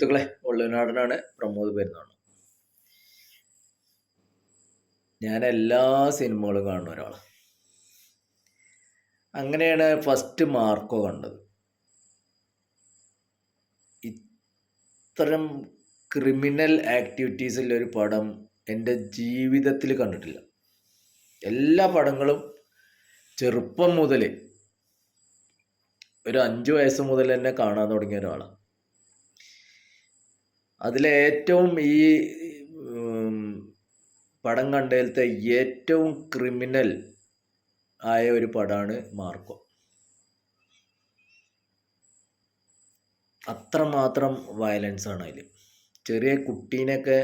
സുഹൃത്തുക്കളെ വള്ളുവനാടനാണ് പ്രമോദ് പെരുന്നാണ് ഞാൻ എല്ലാ സിനിമകളും കാണുന്ന ഒരാളാണ് അങ്ങനെയാണ് ഫസ്റ്റ് മാർക്കോ കണ്ടത്. ഇത്തരം ക്രിമിനൽ ആക്ടിവിറ്റീസിലെ ഒരു പടം എന്റെ ജീവിതത്തിൽ കണ്ടിട്ടില്ല. എല്ലാ പടങ്ങളും ചെറുപ്പം മുതൽ ഒരു അഞ്ച് വയസ്സ് മുതൽ തന്നെ കാണാൻ തുടങ്ങിയ ഒരാളാണ് അതിലേറ്റവും ഈ ഉം, പടം കണ്ടതിലത്തെ ഏറ്റവും ക്രിമിനൽ ആയ ഒരു പടമാണ് മാർക്കോ. അത്രമാത്രം വയലൻസ് ആണ് അതിൽ ചെറിയ കുട്ടീനെയൊക്കെ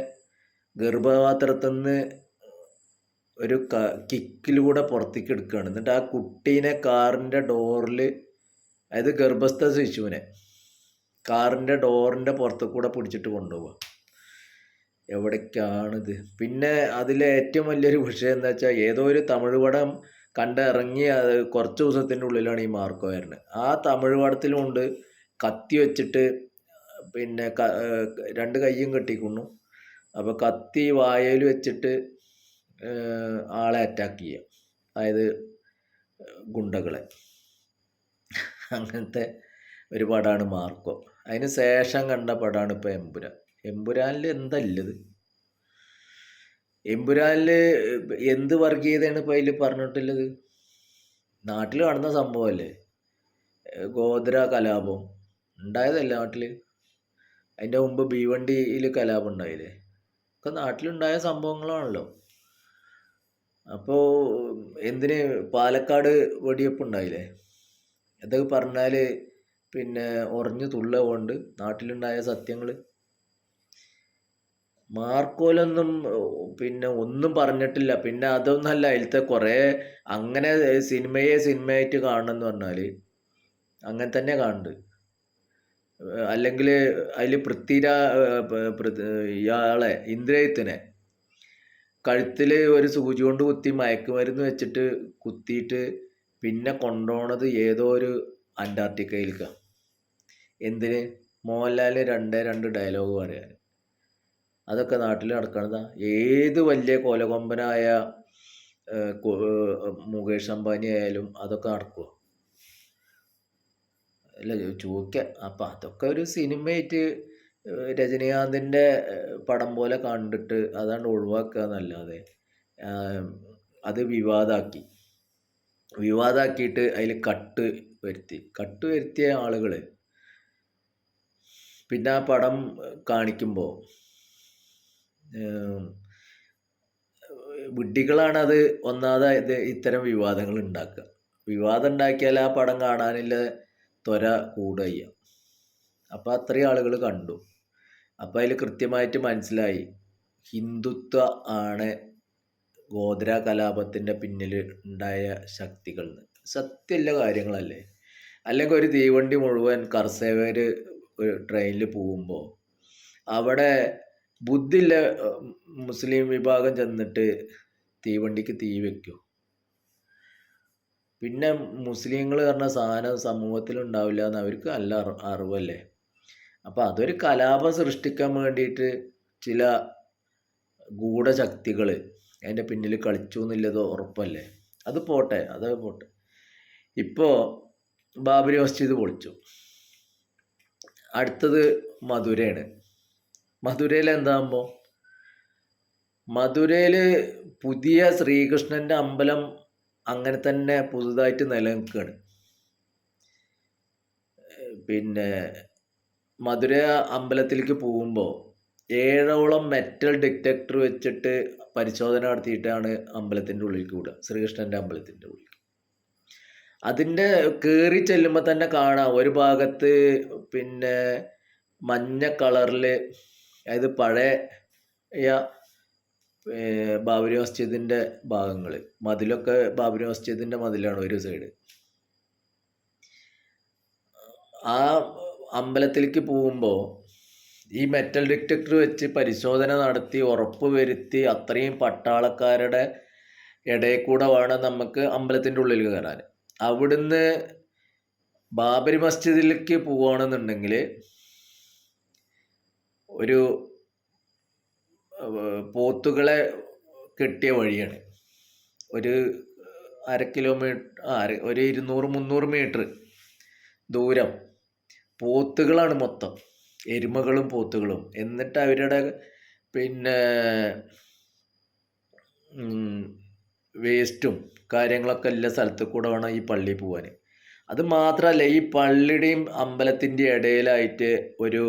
ഗർഭപാത്രത്തിൽ നിന്ന് ഒരു ക കിക്കിലൂടെ പുറത്തേക്ക് എടുക്കുകയാണ്. എന്നിട്ട് ആ കുട്ടീനെ കാറിന്റെ ഡോറിൽ അതായത് ഗർഭസ്ഥ ശിശുവിനെ കാറിന്റെ ഡോറിന്റെ പുറത്തു കൂടെ പിടിച്ചിട്ട് കൊണ്ടുപോവുക എവിടേക്കാണിത്? പിന്നെ അതിലെ ഏറ്റവും വലിയൊരു വിഷയം എന്താ വെച്ചാൽ ഏതോ ഒരു തമിഴ് പടം കണ്ടിറങ്ങി അത് കുറച്ച് ദിവസത്തിന്റെ ഉള്ളിലാണ് ഈ മാർക്കോ വരുന്നത്. ആ തമിഴ് പടത്തിലുമുണ്ട് കത്തി വെച്ചിട്ട് പിന്നെ രണ്ട് കൈയും കെട്ടിക്കുന്നു. അപ്പോൾ കത്തി വായയിൽ വെച്ചിട്ട് ആളെ അറ്റാക്ക് ചെയ്യുക അതായത് ഗുണ്ടകളെ. അങ്ങനത്തെ ഒരു പടമാണ് മാർക്കോ. അതിന് ശേഷം കണ്ട പടമാണ് ഇപ്പോൾ എമ്പുരാൻ. എമ്പുരാനിൽ എന്തല്ലത് എമ്പുരാനിൽ എന്ത് വർഗീയതയാണ് ഇപ്പോൾ അതിൽ പറഞ്ഞിട്ടുള്ളത്? നാട്ടിൽ കാണുന്ന സംഭവമല്ലേ? ഗോത്ര കലാപം ഉണ്ടായതല്ല നാട്ടിൽ അതിന്റെ മുമ്പ് ഭീവണ്ടിയിൽ കലാപം ഉണ്ടായില്ലേ? ഒക്കെ നാട്ടിലുണ്ടായ സംഭവങ്ങളാണല്ലോ. അപ്പോൾ എന്തിന് പാലക്കാട് വെടിവെപ്പ് ഉണ്ടായില്ലേ? അതൊക്കെ പറഞ്ഞാൽ പിന്നെ ഉറഞ്ഞു തുള്ള കൊണ്ട് നാട്ടിലുണ്ടായ സത്യങ്ങൾ മാർക്കോലൊന്നും പിന്നെ ഒന്നും പറഞ്ഞിട്ടില്ല. പിന്നെ അതൊന്നല്ല അതിലത്തെ കുറേ അങ്ങനെ സിനിമയെ സിനിമയായിട്ട് കാണണമെന്ന് പറഞ്ഞാൽ അങ്ങനെ തന്നെ കാണുന്നുണ്ട് അല്ലെങ്കിൽ അതിൽ പൃഥ്വിരാ ഇയാളെ ഇന്ദ്രയത്തിനെ കഴുത്തിൽ ഒരു സൂചി കൊണ്ട് കുത്തി മയക്കുമരുന്ന് വെച്ചിട്ട് കുത്തിയിട്ട് പിന്നെ കൊണ്ടുപോണത് ഏതോ ഒരു അന്റാർട്ടിക്കയിലേക്കാണ് എന്തിന്? മോഹൻലാൽ രണ്ടേ രണ്ട് ഡയലോഗ് പറയാൻ. അതൊക്കെ നാട്ടിൽ നടക്കണതാ. ഏത് വലിയ കൊലകൊമ്പനായ മുകേഷ് അംബാനി ആയാലും അതൊക്കെ നടക്കുമോ അല്ല ചോദിക്ക. അപ്പം അതൊക്കെ ഒരു സിനിമയായിട്ട് രജനീകാന്തിന്റെ പടം പോലെ കണ്ടിട്ട് അതാണ് ഒഴിവാക്കുക എന്നല്ലാതെ അത് വിവാദാക്കി. വിവാദാക്കിയിട്ട് അതിൽ കട്ട് വരുത്തി. കട്ട് വരുത്തിയ ആളുകൾ പിന്നെ ആ പടം കാണിക്കുമ്പോൾ വിഡ്ഢികളാണ് അത് ഒന്നാമത് ഇത്തരം വിവാദങ്ങൾ ഉണ്ടാക്കുക. വിവാദം ഉണ്ടാക്കിയാൽ ആ പടം കാണാനുള്ള ത്വര കൂടുക അപ്പോൾ അത്രയും ആളുകൾ കണ്ടു. അപ്പോൾ അതിൽ കൃത്യമായിട്ട് മനസ്സിലായി ഹിന്ദുത്വ ആണ് ഗോത്ര കലാപത്തിന്റെ പിന്നിൽ ഉണ്ടായ ശക്തികൾ സത്യമുള്ള കാര്യങ്ങളല്ലേ. അല്ലെങ്കിൽ ഒരു തീവണ്ടി മുഴുവൻ കർസേവർ ഒരു ട്രെയിനിൽ പോകുമ്പോൾ അവിടെ ബുദ്ധിയുള്ള മുസ്ലിം വിഭാഗം ചെന്നിട്ട് തീവണ്ടിക്ക് തീ വെക്കും. പിന്നെ മുസ്ലിങ്ങൾ പറഞ്ഞ സാധനം സമൂഹത്തിൽ ഉണ്ടാവില്ല എന്ന് അവർക്ക് നല്ല അറി- അറിവല്ലേ? അപ്പം അതൊരു കലാപം സൃഷ്ടിക്കാൻ വേണ്ടിയിട്ട് ചില ഗൂഢശക്തികൾ അതിന്റെ പിന്നിൽ കളിച്ചു എന്നുള്ളത് ഉറപ്പല്ലേ? അത് പോട്ടെ അത് പോട്ടെ. ഇപ്പോൾ ബാബരി മസ്ജിദ് പൊളിച്ചു. അടുത്തത് മധുരയാണ്. മധുരയിൽ എന്താകുമ്പോൾ മധുരയിൽ പുതിയ ശ്രീകൃഷ്ണന്റെ അമ്പലം അങ്ങനെ തന്നെ പുതുതായിട്ട് നിലനിൽക്കുകയാണ്. പിന്നെ മധുര അമ്പലത്തിലേക്ക് പോകുമ്പോൾ ഏഴോളം മെറ്റൽ ഡിറ്റക്ടർ വെച്ചിട്ട് പരിശോധന നടത്തിയിട്ടാണ് അമ്പലത്തിന്റെ ഉള്ളിലേക്ക് വിടുക ശ്രീകൃഷ്ണന്റെ അമ്പലത്തിന്റെ ഉള്ളിൽ. അതിന്റെ കയറി ചെല്ലുമ്പോൾ തന്നെ കാണാം. ഒരു ഭാഗത്ത് പിന്നെ മഞ്ഞ കളറിൽ അതായത് പഴയ ബാബരി മസ്ജിദിന്റെ ഭാഗങ്ങൾ മതിലൊക്കെ ബാബരി മസ്ജിദിന്റെ മതിലാണ് ഒരു സൈഡ്. ആ അമ്പലത്തിലേക്ക് പോകുമ്പോൾ ഈ മെറ്റൽ ഡിറ്റക്ടർ വെച്ച് പരിശോധന നടത്തി ഉറപ്പ് വരുത്തി അത്രയും പട്ടാളക്കാരുടെ ഇടയിൽ കൂടെ വേണം നമുക്ക് അമ്പലത്തിന്റെ ഉള്ളിൽ കയറാൻ. അവിടുന്ന് ബാബരി മസ്ജിദിലേക്ക് പോവുകയാണെന്നുണ്ടെങ്കിൽ ഒരു പോത്തുകളെ കെട്ടിയ വഴിയാണ്. ഒരു അര കിലോമീറ്റർ അര ഒരു ഇരുന്നൂറ് മുന്നൂറ് മീറ്റർ ദൂരം പോത്തുകളാണ് മൊത്തം. എരുമകളും പോത്തുകളും. എന്നിട്ട് അവരുടെ പിന്നെ വേസ്റ്റും കാര്യങ്ങളൊക്കെ എല്ലാ സ്ഥലത്ത് കൂടെ വേണം ഈ പള്ളി പോകാൻ അത് മാത്രമല്ല ഈ പള്ളിയുടെയും അമ്പലത്തിന്റെ ഇടയിലായിട്ട് ഒരു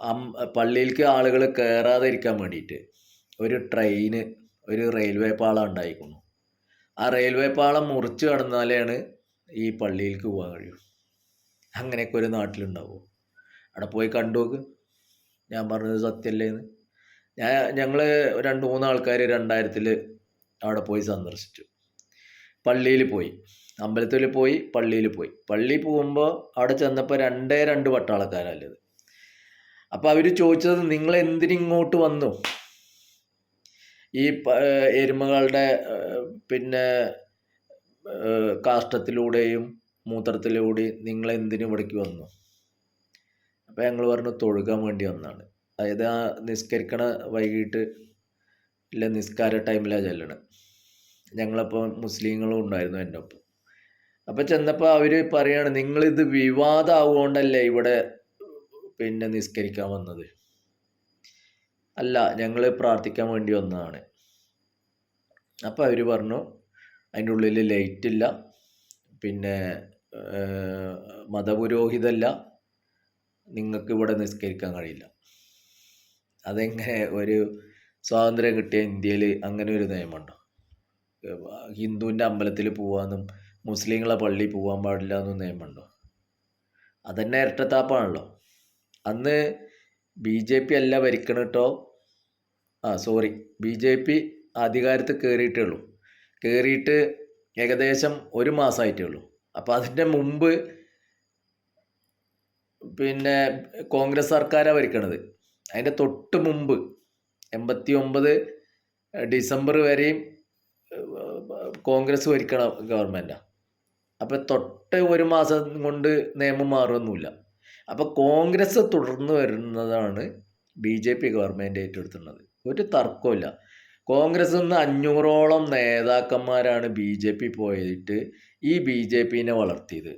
അം പള്ളിയിലേക്ക് ആളുകൾ കയറാതെ ഇരിക്കാൻ വേണ്ടിയിട്ട് ഒരു ട്രെയിന് ഒരു റെയിൽവേ പാളം ഉണ്ടായിരിക്കുന്നു ആ റെയിൽവേ പാളം മുറിച്ച് കടന്നാലാണ് ഈ പള്ളിയിലേക്ക് പോകാൻ കഴിയൂ. അങ്ങനെയൊക്കെ ഒരു നാട്ടിലുണ്ടാവും. അവിടെ പോയി കണ്ടു നോക്ക് ഞാൻ പറഞ്ഞത് സത്യമല്ലേന്ന് ഞാൻ ഞങ്ങൾ രണ്ട് മൂന്ന് ആൾക്കാർ രണ്ടായിരത്തിൽ അവിടെ പോയി സന്ദർശിച്ചു. പള്ളിയിൽ പോയി. അമ്പലത്തിൽ പോയി പള്ളിയിൽ പോയി. പള്ളി പോകുമ്പോൾ അവിടെ ചെന്നപ്പോൾ രണ്ടേ രണ്ട് പട്ടാളക്കാരല്ലത് അപ്പോൾ അവർ ചോദിച്ചത് നിങ്ങൾ എന്തിനിങ്ങോട്ട് വന്നു? ഈ എരുമകളുടെ പിന്നെ കാഷ്ടത്തിലൂടെയും മൂത്രത്തിലൂടെയും നിങ്ങൾ എന്തിനു ഇവിടേക്ക് വന്നു? അപ്പോൾ ഞങ്ങൾ പറഞ്ഞു തൊഴുകാൻ വേണ്ടി വന്നാണ്. അതായത് ആ നിസ്കരിക്കണ വൈകിട്ട് ഇല്ല നിസ്കാര ടൈമിലാണ് ചെല്ലണത്. ഞങ്ങളപ്പോൾ മുസ്ലിങ്ങളും ഉണ്ടായിരുന്നു എന്റെ ഒപ്പം. അപ്പോൾ ചെന്നപ്പോൾ അവർ പറയാണ് നിങ്ങളിത് വിവാദമാവുകൊണ്ടല്ലേ ഇവിടെ പിന്നെ നിസ്കരിക്കാൻ വന്നത്? അല്ല ഞങ്ങൾ പ്രാർത്ഥിക്കാൻ വേണ്ടി വന്നതാണ്. അപ്പോൾ അവർ പറഞ്ഞു അതിന്റെ ഉള്ളിൽ ലൈറ്റ് ഇല്ല പിന്നെ മതപുരോഹിതല്ല നിങ്ങൾക്ക് ഇവിടെ നിസ്കരിക്കാൻ കഴിയില്ല. അതെങ്ങനെ ഒരു സ്വാതന്ത്ര്യം കിട്ടിയ ഇന്ത്യയിൽ അങ്ങനെ ഒരു നിയമമുണ്ടോ? ഹിന്ദുവിന്റെ അമ്പലത്തിൽ പോകാമെന്നും മുസ്ലിങ്ങളെ പള്ളിയിൽ പോകാൻ പാടില്ല എന്നും നിയമമുണ്ടോ അതന്നെ ഇരട്ടത്താപ്പാണല്ലോ. അന്ന് ബി ജെ പി അല്ല ഭരിക്കണം കേട്ടോ? ആ സോറി ബി ജെ പി അധികാരത്തിൽ കയറിയിട്ടേ ഉള്ളൂ കയറിയിട്ട് ഏകദേശം ഒരു മാസമായിട്ടേ ഉള്ളൂ അപ്പോൾ അതിന്റെ മുമ്പ് പിന്നെ കോൺഗ്രസ് സർക്കാരാണ് ഭരിക്കണത്. അതിന്റെ തൊട്ട് മുമ്പ് എൺപത്തി ഒമ്പത് ഡിസംബർ വരെയും കോൺഗ്രസ് ഭരിക്കണ ഗവൺമെന്റാണ് അപ്പോൾ തൊട്ട് ഒരു മാസം കൊണ്ട് നിയമം മാറുമൊന്നുമില്ല അപ്പോൾ കോൺഗ്രസ് തുടർന്ന് വരുന്നതാണ് ബി ജെ പി ഗവൺമെന്റ് ഏറ്റെടുത്തുന്നത് ഒരു തർക്കമില്ല കോൺഗ്രസ് നിന്ന് അഞ്ഞൂറോളം നേതാക്കന്മാരാണ് ബി ജെ പി പോയിട്ട് ഈ ബി ജെ പിനെ വളർത്തിയത്.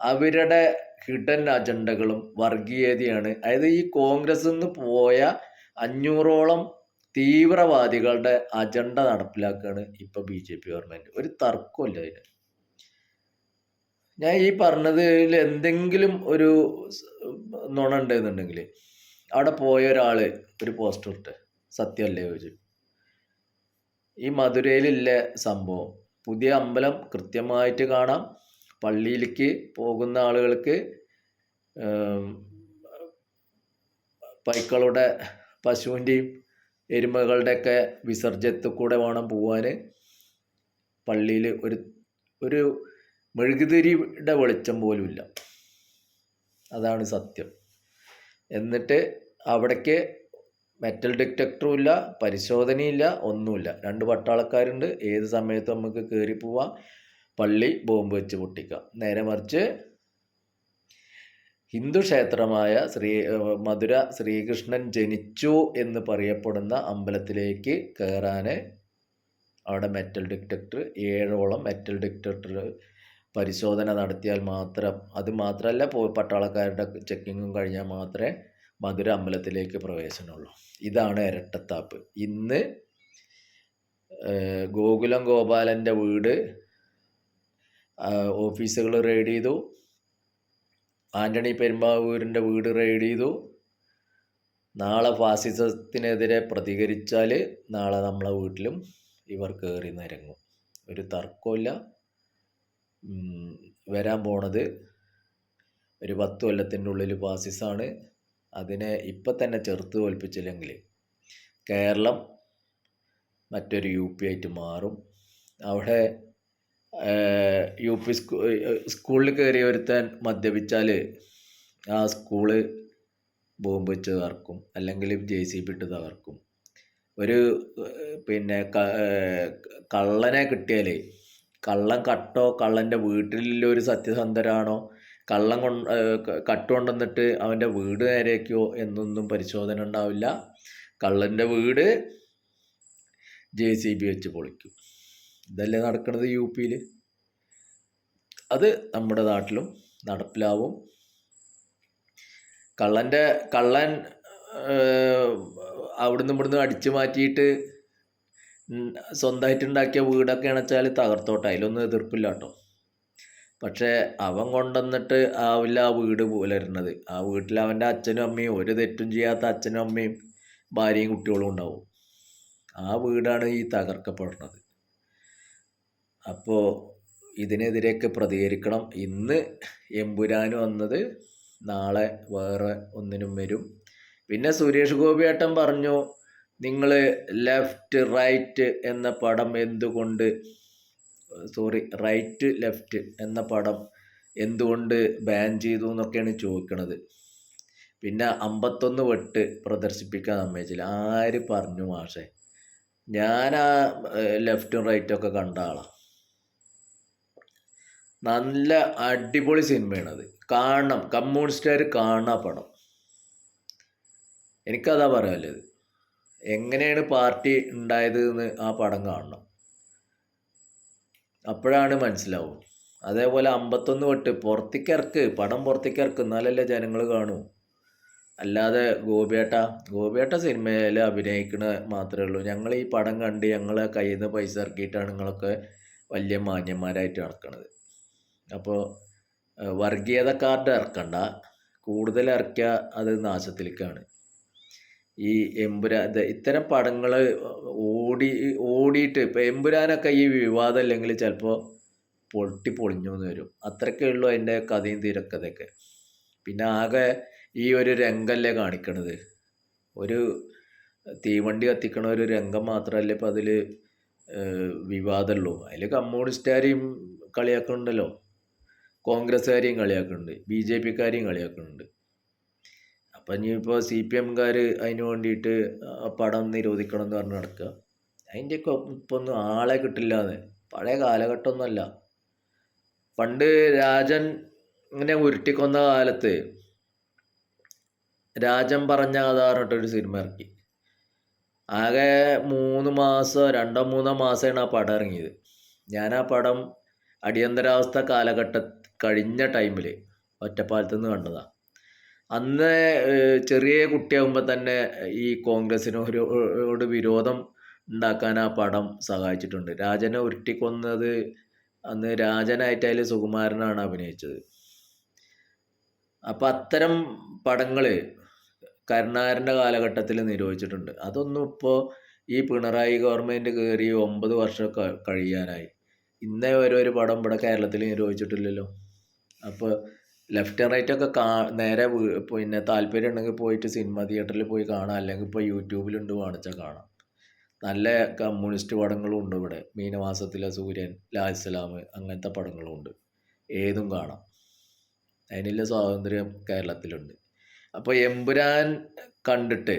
അവരുടെ ഹിഡൻ അജണ്ടകളും വർഗീയതയാണ്. അതായത് ഈ കോൺഗ്രസ് നിന്ന് പോയ അഞ്ഞൂറോളം തീവ്രവാദികളുടെ അജണ്ട നടപ്പിലാക്കുകയാണ് ഇപ്പോൾ ബി ജെ പി ഗവൺമെന്റ് ഒരു തർക്കമില്ല അതിന്. ഞാൻ ഈ പറഞ്ഞതിൽ എന്തെങ്കിലും ഒരു നുണ ഉണ്ടെന്നുണ്ടെങ്കിൽ അവിടെ പോയ ഒരാൾ ഒരു പോസ്റ്റർ ഇട്ട് സത്യമല്ലേ ചോദിച്ചു. ഈ മധുരയിലുള്ള സംഭവം പുതിയ അമ്പലം കൃത്യമായിട്ട് കാണാം. പള്ളിയിലേക്ക് പോകുന്ന ആളുകൾക്ക് പൈക്കളുടെ പശുവിന്റെയും എരുമകളുടെയൊക്കെ വിസർജ്യത്തിൽ കൂടെ വേണം പോവാൻ പള്ളിയിൽ ഒരു ഒരു മെഴുകുതിരിയുടെ വെളിച്ചം പോലും ഇല്ല അതാണ് സത്യം. എന്നിട്ട് അവിടേക്ക് മെറ്റൽ ഡിറ്റക്ടറും ഇല്ല പരിശോധനയില്ല ഒന്നുമില്ല. രണ്ട് പട്ടാളക്കാരുണ്ട്. ഏത് സമയത്തും നമുക്ക് കയറി പോവാം. പള്ളി ബോംബ് വെച്ച് പൊട്ടിക്കാം. നേരെ മറിച്ച് ഹിന്ദു ക്ഷേത്രമായ ശ്രീ മധുര ശ്രീകൃഷ്ണൻ ജനിച്ചു എന്ന് പറയപ്പെടുന്ന അമ്പലത്തിലേക്ക് കയറാൻ അവിടെ മെറ്റൽ ഡിറ്റക്ടർ ഏഴോളം മെറ്റൽ ഡിറ്റക്ടർ പരിശോധന നടത്തിയാൽ മാത്രം അത് മാത്രമല്ല പട്ടാളക്കാരുടെ ചെക്കിങ്ങും കഴിഞ്ഞാൽ മാത്രമേ മധുര അമ്പലത്തിലേക്ക് പ്രവേശനമുള്ളൂ. ഇതാണ് ഇരട്ടത്താപ്പ്. ഇന്ന് ഗോകുലം ഗോപാലന്റെ വീട് ഓഫീസുകൾ റെയ്ഡ് ചെയ്തു. ആന്റണി പെരുമ്പാവൂരിന്റെ വീട് റെയ്ഡ് ചെയ്തു. നാളെ ഫാസിസത്തിനെതിരെ പ്രതികരിച്ചാൽ നാളെ നമ്മളെ വീട്ടിലും ഇവർ കയറി നിരങ്ങും. ഒരു തർക്കമില്ല വരാൻ പോണത് ഒരു പത്ത് കൊല്ലത്തിന്റെ ഉള്ളിൽ ഫാസിസാണ്. അതിനെ ഇപ്പം തന്നെ ചെറുത്ത് തോൽപ്പിച്ചില്ലെങ്കിൽ കേരളം മറ്റൊരു യു പി ആയിട്ട് മാറും. അവിടെ യു പി സ്കൂ സ്കൂളിൽ കയറി ഒരുത്തൻ മദ്യപിച്ചാൽ ആ സ്കൂൾ ബോംബ് വെച്ച് തകർക്കും അല്ലെങ്കിൽ ജെ സി ബി ഇട്ട് തകർക്കും ഒരു പിന്നെ കള്ളനെ കിട്ടിയാൽ കള്ളൻ കട്ടോ കള്ളന്റെ വീട്ടിലുള്ള ഒരു സത്യസന്ധരാണോ കള്ളം കൊണ്ട് കട്ട് കൊണ്ടുവന്നിട്ട് അവന്റെ വീട് നേരെയൊക്കെയോ എന്നൊന്നും പരിശോധന ഉണ്ടാവില്ല. കള്ളന്റെ വീട് ജെ സി ബി വെച്ച് പൊളിക്കും. ഇതല്ലേ നടക്കുന്നത് യു പിയിൽ അത് നമ്മുടെ നാട്ടിലും നടപ്പിലാവും. കള്ളന്റെ കള്ളൻ അവിടുന്ന് ഇവിടുന്ന് അടിച്ചു മാറ്റിയിട്ട് സ്വന്തമായിട്ടുണ്ടാക്കിയ വീടൊക്കെ അണച്ചാൽ തകർത്തോട്ടെ അതിലൊന്നും എതിർപ്പില്ല കേട്ടോ പക്ഷേ അവൻ കൊണ്ടുവന്നിട്ട് ആവില്ല ആ വീട് പുലരുന്നത്. ആ വീട്ടിൽ അവന്റെ അച്ഛനും അമ്മയും ഒരു തെറ്റും ചെയ്യാത്ത അച്ഛനും അമ്മയും ഭാര്യയും കുട്ടികളും ഉണ്ടാവും. ആ വീടാണ് ഈ തകർക്കപ്പെടുന്നത്. അപ്പോൾ ഇതിനെതിരെയൊക്കെ പ്രതികരിക്കണം. ഇന്ന് എമ്പുരാൻ വന്നത് നാളെ വേറെ ഒന്നിനും വരും. പിന്നെ സുരേഷ് ഗോപിയേട്ടൻ പറഞ്ഞു നിങ്ങൾ ലെഫ്റ്റ് റൈറ്റ് എന്ന പടം എന്തുകൊണ്ട് സോറി റൈറ്റ് ലെഫ്റ്റ് എന്ന പടം എന്തുകൊണ്ട് ബാൻ ചെയ്തു എന്നൊക്കെയാണ് ചോദിക്കണത്. പിന്നെ അമ്പത്തൊന്ന് വെട്ട് പ്രദർശിപ്പിക്കാൻ സമ്മതിച്ചില്ല. ആര് പറഞ്ഞു മാഷേ? ഞാൻ ആ ലെഫ്റ്റും റൈറ്റും ഒക്കെ കണ്ട ആളാണ് നല്ല അടിപൊളി സിനിമയാണത്. കാണണം. കമ്മ്യൂണിസ്റ്റുകാർ കാണാ പടം എനിക്കതാ പറയാനുള്ളത്. എങ്ങനെയാണ് പാർട്ടി ഉണ്ടായത് എന്ന് ആ പടം കാണണം. അപ്പോഴാണ് മനസ്സിലാവും. അതേപോലെ അമ്പത്തൊന്ന് തൊട്ട് പുറത്തേക്ക് ഇറക്ക് പടം പുറത്തേക്ക് ഇറക്ക് എന്നാലല്ലേ ജനങ്ങൾ കാണൂ. അല്ലാതെ ഗോപിയേട്ട ഗോപിയേട്ട സിനിമയിൽ അഭിനയിക്കണ മാത്രമേ ഉള്ളൂ. ഞങ്ങൾ ഈ പടം കണ്ട് ഞങ്ങളെ കയ്യിൽ നിന്ന് പൈസ ഇറക്കിയിട്ടാണ് നിങ്ങളൊക്കെ വലിയ മാന്യന്മാരായിട്ട് നടക്കണത്. അപ്പോൾ വർഗീയത കാർഡ് ഇറക്കണ്ട കൂടുതൽ ഇറക്കിയ അത് നാശത്തിലേക്കാണ്. ഈ എമ്പുരാ ഇത് ഇത്തരം പടങ്ങൾ ഓടി ഓടിയിട്ട് ഇപ്പം എമ്പുരാനൊക്കെ ഈ വിവാദം അല്ലെങ്കിൽ ചിലപ്പോൾ പൊട്ടി പൊളിഞ്ഞു എന്ന് വരും. അത്രയൊക്കെ ഉള്ളൂ അതിന്റെ കഥയും തിരക്കഥയൊക്കെ. പിന്നെ ആകെ ഈ ഒരു രംഗമല്ലേ കാണിക്കണത്. ഒരു തീവണ്ടി കത്തിക്കണ ഒരു രംഗം മാത്രമല്ലേ ഇപ്പം അതിൽ വിവാദമുള്ളൂ അതിൽ കമ്മ്യൂണിസ്റ്റുകാരെയും കളിയാക്കുന്നുണ്ടല്ലോ കോൺഗ്രസ്സുകാരെയും കളിയാക്കുന്നുണ്ട്. B J പിക്കാരെയും കളിയാക്കുന്നുണ്ട്. അപ്പം ഇനിയിപ്പോൾ സി പി എംകാർ അതിന് വേണ്ടിയിട്ട് പടം നിരോധിക്കണം എന്ന് പറഞ്ഞ് നടക്കുക. അതിന്റെയൊക്കെ ഇപ്പം ഒന്നും ആളെ കിട്ടില്ലാന്ന്. പഴയ കാലഘട്ടമൊന്നുമല്ല. പണ്ട് രാജൻ ഇങ്ങനെ ഉരുട്ടിക്കൊന്ന കാലത്ത് രാജൻ പറഞ്ഞ കഥ പറഞ്ഞിട്ടൊരു സിനിമ ഇറക്കി. ആകെ മൂന്ന് മാസം രണ്ടോ മൂന്നോ മാസമാണ് ആ പടം ഇറങ്ങിയത്. ഞാൻ ആ പടം അടിയന്തരാവസ്ഥ കാലഘട്ട കഴിഞ്ഞ ടൈമിൽ ഒറ്റപ്പാലത്ത് നിന്ന് കണ്ടതാണ് അന്ന് ചെറിയ കുട്ടിയാകുമ്പോൾ തന്നെ ഈ കോൺഗ്രസിനോട് വിരോധം ഉണ്ടാക്കാൻ ആ പടം സഹായിച്ചിട്ടുണ്ട്. രാജനെ ഉരുട്ടിക്കൊന്നത് അന്ന് രാജനായിട്ട് അതിൽ സുകുമാരനാണ് അഭിനയിച്ചത്. അപ്പം അത്തരം പടങ്ങൾ കരുണാകരന്റെ കാലഘട്ടത്തിൽ നിരോധിച്ചിട്ടുണ്ട്. അതൊന്നും ഇപ്പോൾ ഈ പിണറായി ഗവൺമെന്റ് കയറി ഒമ്പത് വർഷം കഴിയാനായി. ഇന്നേ വരെ ഒരു പടം ഇവിടെ കേരളത്തിൽ നിരോധിച്ചിട്ടില്ലല്ലോ അപ്പോൾ ലെഫ്റ്റ് ആൻഡ് റൈറ്റ് ഒക്കെ കാ നേരെ പിന്നെ താല്പര്യം ഉണ്ടെങ്കിൽ പോയിട്ട് സിനിമ തിയേറ്ററിൽ പോയി കാണാം. അല്ലെങ്കിൽ ഇപ്പോൾ യൂട്യൂബിലുണ്ട് കാണിച്ചാൽ കാണാം. നല്ല കമ്മ്യൂണിസ്റ്റ് പടങ്ങളും ഉണ്ട് ഇവിടെ. മീനമാസത്തിലെ സൂര്യൻ ലാൽസലാം അങ്ങനത്തെ പടങ്ങളും ഉണ്ട്. ഏതും കാണാം. അതിനുള്ള സ്വാതന്ത്ര്യം കേരളത്തിലുണ്ട്. അപ്പോൾ എമ്പുരാൻ കണ്ടിട്ട്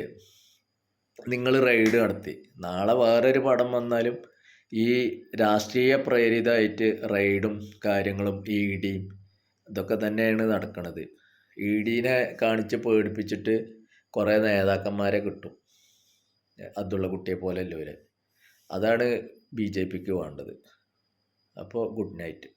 നിങ്ങൾ റൈഡ് നടത്തി. നാളെ വേറൊരു പടം വന്നാലും ഈ രാഷ്ട്രീയ പ്രേരിതമായിട്ട് റെയ്ഡും കാര്യങ്ങളും ഇ ഡിയും ഇതൊക്കെ തന്നെയാണ് നടക്കുന്നത് ഇ ഡീനെ കാണിച്ച് പേടിപ്പിച്ചിട്ട് കുറേ നേതാക്കന്മാരെ കിട്ടും. അതുള്ള കുട്ടിയെ പോലെ എല്ലാവരെ അതാണ് ബി ജെ പിക്ക് വേണ്ടത്. അപ്പോൾ ഗുഡ് നൈറ്റ്.